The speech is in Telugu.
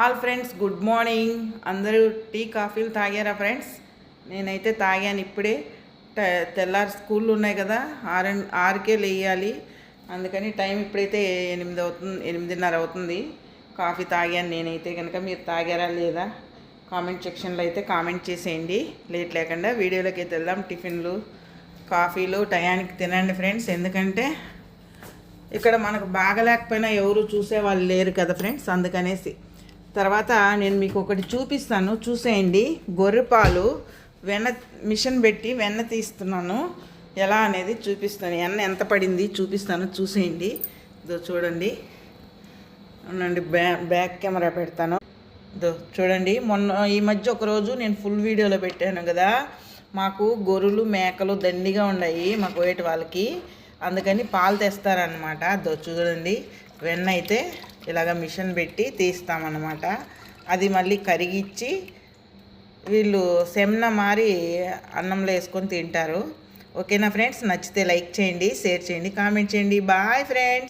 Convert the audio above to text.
All friends good morning. అందరూ టీ కాఫీలు తాగారా ఫ్రెండ్స్? నేనైతే తాగాను ఇప్పుడే. తెల్లారి స్కూళ్ళు ఉన్నాయి కదా ఆరు ఆరుకే లేయాలి. అందుకని టైం ఇప్పుడైతే ఎనిమిది అవుతుంది ఎనిమిదిన్నర అవుతుంది. కాఫీ తాగాను నేనైతే కనుక మీరు తాగారా లేదా? కామెంట్ సెక్షన్లో అయితే కామెంట్ చేసేయండి. లేట్ లేకుండా వీడియోలోకి అయితే వెళ్దాం. టిఫిన్లు కాఫీలు టయానికి తినండి ఫ్రెండ్స్. ఎందుకంటే ఇక్కడ మనకు బాగలేకపోయినా ఎవరు చూసే వాళ్ళు లేరు కదా ఫ్రెండ్స్. అందుకనేసి తర్వాత నేను మీకు ఒకటి చూపిస్తాను. చూసేయండి. గొర్రెపాలు వెన్న మిషన్ పెట్టి వెన్న తీస్తున్నాను. ఎలా అనేది చూపిస్తాను. వెన్న ఎంత పడింది చూపిస్తాను. చూసేయండి. ఇదో చూడండి. అవునండి బ్యా బ్యాక్ కెమెరా పెడతాను. ఇదో చూడండి. మొన్న ఈ మధ్య ఒకరోజు నేను ఫుల్ వీడియోలో పెట్టాను కదా. మాకు గొర్రెలు మేకలు దండిగా ఉన్నాయి మాకు కోయటి వాళ్ళకి. అందుకని పాలు తెస్తారనమాట అదో చూడండి. వెన్న అయితే ఇలాగ మిషన్ పెట్టి తీస్తామన్నమాట. అది మళ్ళీ కరిగిచ్చి వీళ్ళు సెమ్న మారి అన్నంలో వేసుకొని తింటారు. ఓకేనా ఫ్రెండ్స్? నచ్చితే లైక్ చేయండి షేర్ చేయండి కామెంట్ చేయండి. Bye friends!